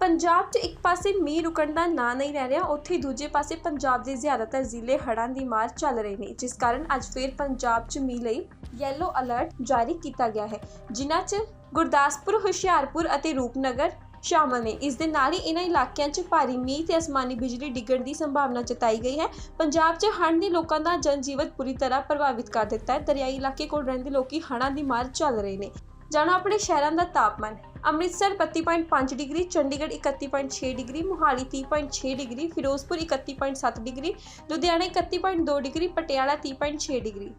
ਪੰਜਾਬ 'ਚ ਇੱਕ ਪਾਸੇ ਮੀਂਹ ਰੁਕਣ ਦਾ ਨਾਂ ਨਹੀਂ ਰਹਿ ਰਿਹਾ, ਉੱਥੇ ਦੂਜੇ ਪਾਸੇ ਪੰਜਾਬ ਦੇ ਜ਼ਿਆਦਾਤਰ ਜ਼ਿਲ੍ਹੇ ਹੜ੍ਹਾਂ ਦੀ ਮਾਰ ਚੱਲ ਰਹੇ ਨੇ, ਜਿਸ ਕਾਰਨ ਅੱਜ ਫੇਰ ਪੰਜਾਬ 'ਚ ਮੀਂਹ ਲਈ ਯੈਲੋ ਅਲਰਟ ਜਾਰੀ ਕੀਤਾ ਗਿਆ ਹੈ, ਜਿਨ੍ਹਾਂ 'ਚ ਗੁਰਦਾਸਪੁਰ, ਹੁਸ਼ਿਆਰਪੁਰ ਅਤੇ ਰੂਪਨਗਰ ਸ਼ਾਮਲ ਨੇ। ਇਸ ਦੇ ਨਾਲ ਹੀ ਇਹਨਾਂ ਇਲਾਕਿਆਂ 'ਚ ਭਾਰੀ ਮੀਂਹ ਤੇ ਅਸਮਾਨੀ ਬਿਜਲੀ ਡਿੱਗਣ ਦੀ ਸੰਭਾਵਨਾ ਜਤਾਈ ਗਈ ਹੈ। ਪੰਜਾਬ 'ਚ ਹੜ੍ਹ ਨੇ ਲੋਕਾਂ ਦਾ ਜਨਜੀਵਨ ਪੂਰੀ ਤਰ੍ਹਾਂ ਪ੍ਰਭਾਵਿਤ ਕਰ ਦਿੱਤਾ ਹੈ। ਦਰਿਆਈ ਇਲਾਕੇ ਕੋਲ ਰਹਿੰਦੇ ਲੋਕੀ ਹੜ੍ਹਾਂ ਦੀ ਮਾਰ ਚੱਲ ਰਹੇ ਨੇ। ਜਾਣੋ, ਆਪਣੇ ਸ਼ਹਿਰਾਂ ਦਾ ਤਾਪਮਾਨ Amritsar 32.5 degree, Chandigarh 31.6 degree, Mohali 30.6 degree, Firozpur 31.7 degree, Ludhiana 31.2 degree, Patiala 30.6 degree.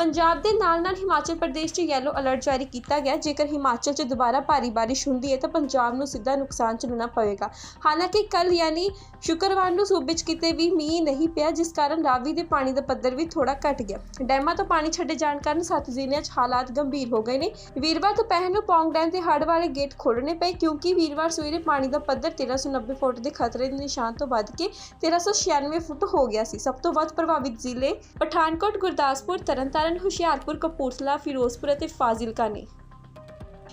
Punjab ਦੇ ਨਾਲ-ਨਾਲ ਹਿਮਾਚਲ ਪ੍ਰਦੇਸ਼ 'ਚ ਯੈਲੋ ਅਲਰਟ ਜਾਰੀ ਕੀਤਾ ਗਿਆ। ਜੇਕਰ ਹਿਮਾਚਲ 'ਚ ਦੁਬਾਰਾ ਭਾਰੀ ਬਾਰਿਸ਼ ਹੁੰਦੀ ਹੈ ਤਾਂ ਪੰਜਾਬ ਨੂੰ ਸਿੱਧਾ ਨੁਕਸਾਨ ਝੱਲਣਾ ਪਵੇਗਾ। ਹਾਲਾਂਕਿ ਕੱਲ ਯਾਨੀ ਸ਼ੁੱਕਰਵਾਰ ਨੂੰ ਸੂਬੇ 'ਚ ਕਿਤੇ ਵੀ ਮੀਂਹ ਨਹੀਂ ਪਿਆ, ਜਿਸ ਕਾਰਨ ਰਾਵੀ ਦੇ ਪਾਣੀ ਦਾ ਪੱਧਰ ਵੀ ਥੋੜਾ ਘਟ ਗਿਆ। ਡੈਮਾਂ ਤੋਂ ਪਾਣੀ ਛੱਡੇ ਜਾਣ ਕਾਰਨ ਸੱਤ ਜ਼ਿਲ੍ਹਿਆਂ 'ਚ ਹਾਲਾਤ ਗੰਭੀਰ ਹੋ ਗਏ ਨੇ। ਵੀਰਵਾਰ ਦੁਪਹਿਰ ਨੂੰ ਪੌਂਗ ਡੈਮ ਦੇ ਹੜ੍ਹ ਵਾਲੇ ਗੇਟ ਖੋਲ੍ਹਣੇ ਪਏ, ਕਿਉਂਕਿ ਵੀਰਵਾਰ ਸਵੇਰੇ ਪਾਣੀ ਦਾ ਪੱਧਰ 1390 ਫੁੱਟ ਦੇ ਖਤਰੇ ਦੇ ਨਿਸ਼ਾਨ ਤੋਂ ਵੱਧ ਕੇ 1396 ਫੁੱਟ ਹੋ ਗਿਆ ਸੀ। ਸਭ ਤੋਂ ਵੱਧ ਪ੍ਰਭਾਵਿਤ ਜ਼ਿਲ੍ਹੇ ਪਠਾਨਕੋਟ, ਗੁਰਦਾਸਪੁਰ, ਤਰਨਤਾਰਨ ਹੁਸ਼ਿਆਰਪੁਰ ਕਪੂਰਥਲਾ ਫਿਰੋਜ਼ਪੁਰ ਅਤੇ ਫਾਜ਼ਿਲਕਾ ਨੇ।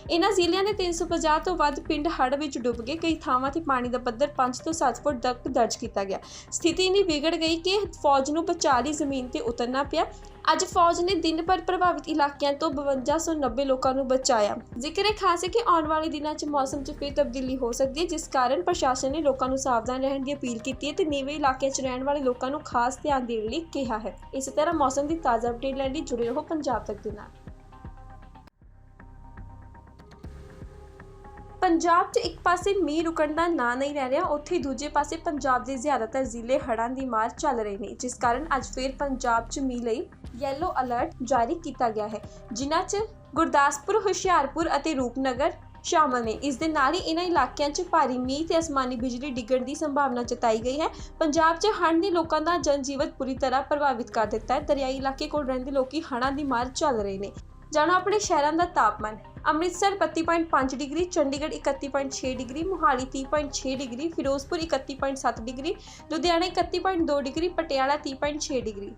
ਇਨ੍ਹਾਂ ਜ਼ਿਲ੍ਹਿਆਂ ਦੇ 350 ਤੋਂ ਵੱਧ ਪਿੰਡ ਹੜ੍ਹ ਵਿੱਚ ਡੁੱਬ ਗਏ। ਕਈ ਥਾਵਾਂ ਤੇ ਪਾਣੀ ਦਾ ਪੱਧਰ 5 ਤੋਂ 7 ਫੁੱਟ ਤੱਕ ਦਰਜ ਕੀਤਾ ਗਿਆ। ਸਥਿਤੀ ਇੰਨੀ ਵਿਗੜ ਗਈ ਕਿ ਫੌਜ ਨੂੰ ਬਚਾਅ ਲਈ ਜ਼ਮੀਨ ਤੇ ਉਤਰਨਾ ਪਿਆ। ਅੱਜ ਫੌਜ ਨੇ ਦਿਨ ਭਰ ਪ੍ਰਭਾਵਿਤ ਇਲਾਕਿਆਂ ਤੋਂ 5290 ਲੋਕਾਂ ਨੂੰ ਬਚਾਇਆ। ਜ਼ਿਕਰ ਹੈ ਖਾਸ ਹੈ ਕਿ ਆਉਣ ਵਾਲੇ ਦਿਨਾਂ 'ਚ ਮੌਸਮ 'ਚ ਫਿਰ ਤਬਦੀਲੀ ਹੋ ਸਕਦੀ ਹੈ, ਜਿਸ ਕਾਰਨ ਪ੍ਰਸ਼ਾਸਨ ਨੇ ਲੋਕਾਂ ਨੂੰ ਸਾਵਧਾਨ ਰਹਿਣ ਦੀ ਅਪੀਲ ਕੀਤੀ ਹੈ ਤੇ ਨੀਵੇਂ ਇਲਾਕਿਆਂ 'ਚ ਰਹਿਣ ਵਾਲੇ ਲੋਕਾਂ ਨੂੰ ਖਾਸ ਧਿਆਨ ਦੇਣ ਲਈ ਕਿਹਾ ਹੈ। ਇਸੇ ਤਰ੍ਹਾਂ ਮੌਸਮ ਦੀ ਤਾਜ਼ਾ ਅਪਡੇਟ ਲੈਣ ਲਈ ਜੁੜੇ ਰਹੋ ਪੰਜਾਬ ਤੱਕ ਦੇ ਨਾਲ। ਪੰਜਾਬ 'ਚ ਇੱਕ ਪਾਸੇ ਮੀਂਹ ਰੁਕਣ ਦਾ ਨਾਂ ਨਹੀਂ ਰਹਿ ਰਿਹਾ, ਉੱਥੇ ਦੂਜੇ ਪਾਸੇ ਪੰਜਾਬ ਦੇ ਜ਼ਿਆਦਾਤਰ ਜ਼ਿਲ੍ਹੇ ਹੜ੍ਹਾਂ ਦੀ ਮਾਰ ਚੱਲ ਰਹੇ ਨੇ, ਜਿਸ ਕਾਰਨ ਅੱਜ ਫੇਰ ਪੰਜਾਬ 'ਚ ਮੀਂਹ ਲਈ ਯੈਲੋ ਅਲਰਟ ਜਾਰੀ ਕੀਤਾ ਗਿਆ ਹੈ, ਜਿਨ੍ਹਾਂ 'ਚ ਗੁਰਦਾਸਪੁਰ, ਹੁਸ਼ਿਆਰਪੁਰ ਅਤੇ ਰੂਪਨਗਰ ਸ਼ਾਮਲ ਨੇ। ਇਸ ਦੇ ਨਾਲ ਹੀ ਇਹਨਾਂ ਇਲਾਕਿਆਂ 'ਚ ਭਾਰੀ ਮੀਂਹ ਤੇ ਅਸਮਾਨੀ ਬਿਜਲੀ ਡਿੱਗਣ ਦੀ ਸੰਭਾਵਨਾ ਜਤਾਈ ਗਈ ਹੈ। ਪੰਜਾਬ 'ਚ ਹੜ੍ਹ ਨੇ ਲੋਕਾਂ ਦਾ ਜਨਜੀਵਨ ਪੂਰੀ ਤਰ੍ਹਾਂ ਪ੍ਰਭਾਵਿਤ ਕਰ ਦਿੱਤਾ ਹੈ। ਦਰਿਆਈ ਇਲਾਕੇ ਕੋਲ ਰਹਿੰਦੇ ਲੋਕੀ ਹੜ੍ਹਾਂ ਦੀ ਮਾਰ ਚੱਲ ਰਹੇ ਨੇ। ਜਾਣੋ, ਆਪਣੇ ਸ਼ਹਿਰਾਂ ਦਾ ਤਾਪਮਾਨ Amritsar 32.5 degree, Chandigarh 31.6 degree, Mohali 30.6 degree, Firozpur 31.7 degree, Ludhiana 31.2 degree, Patiala 30.6 degree.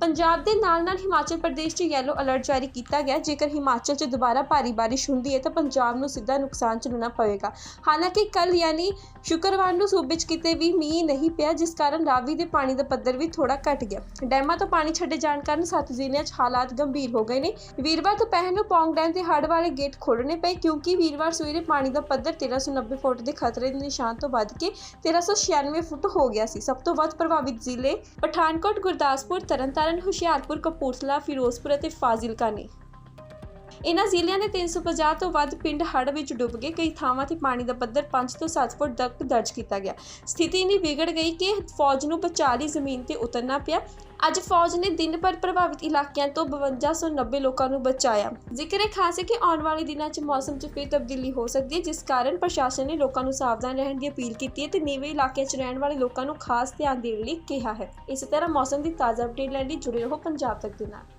Punjab ਦੇ ਨਾਲ-ਨਾਲ ਹਿਮਾਚਲ ਪ੍ਰਦੇਸ਼ 'ਚ ਯੈਲੋ ਅਲਰਟ ਜਾਰੀ ਕੀਤਾ ਗਿਆ। ਜੇਕਰ ਹਿਮਾਚਲ 'ਚ ਦੁਬਾਰਾ ਭਾਰੀ ਬਾਰਿਸ਼ ਹੁੰਦੀ ਹੈ ਤਾਂ ਪੰਜਾਬ ਨੂੰ ਸਿੱਧਾ ਨੁਕਸਾਨ ਝੱਲਣਾ ਪਵੇਗਾ। ਹਾਲਾਂਕਿ ਕੱਲ ਯਾਨੀ ਸ਼ੁੱਕਰਵਾਰ ਨੂੰ ਸੂਬੇ 'ਚ ਕਿਤੇ ਵੀ ਮੀਂਹ ਨਹੀਂ ਪਿਆ, ਜਿਸ ਕਾਰਨ ਰਾਵੀ ਦੇ ਪਾਣੀ ਦਾ ਪੱਧਰ ਵੀ ਥੋੜਾ ਘਟ ਗਿਆ। ਡੈਮਾਂ ਤੋਂ ਪਾਣੀ ਛੱਡੇ ਜਾਣ ਕਾਰਨ ਸੱਤ ਜ਼ਿਲ੍ਹਿਆਂ 'ਚ ਹਾਲਾਤ ਗੰਭੀਰ ਹੋ ਗਏ ਨੇ। ਵੀਰਵਾਰ ਦੁਪਹਿਰ ਨੂੰ ਪੌਂਗ ਡੈਮ ਦੇ ਹੜ ਵਾਲੇ ਗੇਟ ਖੋਲਣੇ ਪਏ, ਕਿਉਂਕਿ ਵੀਰਵਾਰ ਸਵੇਰੇ ਪਾਣੀ ਦਾ ਪੱਧਰ 1390 ਫੁੱਟ ਦੇ ਖਤਰੇ ਦੇ ਨਿਸ਼ਾਨ ਤੋਂ ਵੱਧ ਕੇ 1396 ਫੁੱਟ ਹੋ ਗਿਆ ਸੀ। ਸਭ ਤੋਂ ਵੱਧ ਪ੍ਰਭਾਵਿਤ ਜ਼ਿਲ੍ਹੇ ਪਠਾਨਕੋਟ, ਗੁਰਦਾਸਪੁਰ, ਤਰਨਤਾਰਨ ਹੁਸ਼ਿਆਰਪੁਰ ਕਪੂਰਥਲਾ ਫਿਰੋਜ਼ਪੁਰ ਅਤੇ ਫਾਜ਼ਿਲਕਾ ਨੇ। ਇਹਨਾਂ ਜ਼ਿਲ੍ਹਿਆਂ ਦੇ 350 ਤੋਂ ਵੱਧ ਪਿੰਡ ਹੜ੍ਹ ਵਿੱਚ ਡੁੱਬ ਗਏ। ਕਈ ਥਾਵਾਂ ਤੇ ਪਾਣੀ ਦਾ ਪੱਧਰ 5 ਤੋਂ 7 ਫੁੱਟ ਤੱਕ ਦਰਜ ਕੀਤਾ ਗਿਆ। ਸਥਿਤੀ ਇੰਨੀ ਵਿਗੜ ਗਈ ਕਿ ਫੌਜ ਨੂੰ ਬਚਾਅ ਲਈ ਜ਼ਮੀਨ ਤੇ ਉਤਰਨਾ ਪਿਆ। ਅੱਜ ਫੌਜ ਨੇ ਦਿਨ ਭਰ ਪ੍ਰਭਾਵਿਤ ਇਲਾਕਿਆਂ ਤੋਂ 5290 ਲੋਕਾਂ ਨੂੰ ਬਚਾਇਆ। ਜ਼ਿਕਰ ਹੈ ਖਾਸ ਹੈ ਕਿ ਆਉਣ ਵਾਲੇ ਦਿਨਾਂ 'ਚ ਮੌਸਮ 'ਚ ਫਿਰ ਤਬਦੀਲੀ ਹੋ ਸਕਦੀ ਹੈ, ਜਿਸ ਕਾਰਨ ਪ੍ਰਸ਼ਾਸਨ ਨੇ ਲੋਕਾਂ ਨੂੰ ਸਾਵਧਾਨ ਰਹਿਣ ਦੀ ਅਪੀਲ ਕੀਤੀ ਹੈ ਤੇ ਨੀਵੇਂ ਇਲਾਕਿਆਂ 'ਚ ਰਹਿਣ ਵਾਲੇ ਲੋਕਾਂ ਨੂੰ ਖਾਸ ਧਿਆਨ ਦੇਣ ਲਈ ਕਿਹਾ ਹੈ। ਇਸੇ ਤਰ੍ਹਾਂ ਮੌਸਮ ਦੀ ਤਾਜ਼ਾ ਅਪਡੇਟ ਲੈਣ ਲਈ ਜੁੜੇ ਰਹੋ ਪੰਜਾਬ ਤੱਕ ਦੇ ਨਾਲ।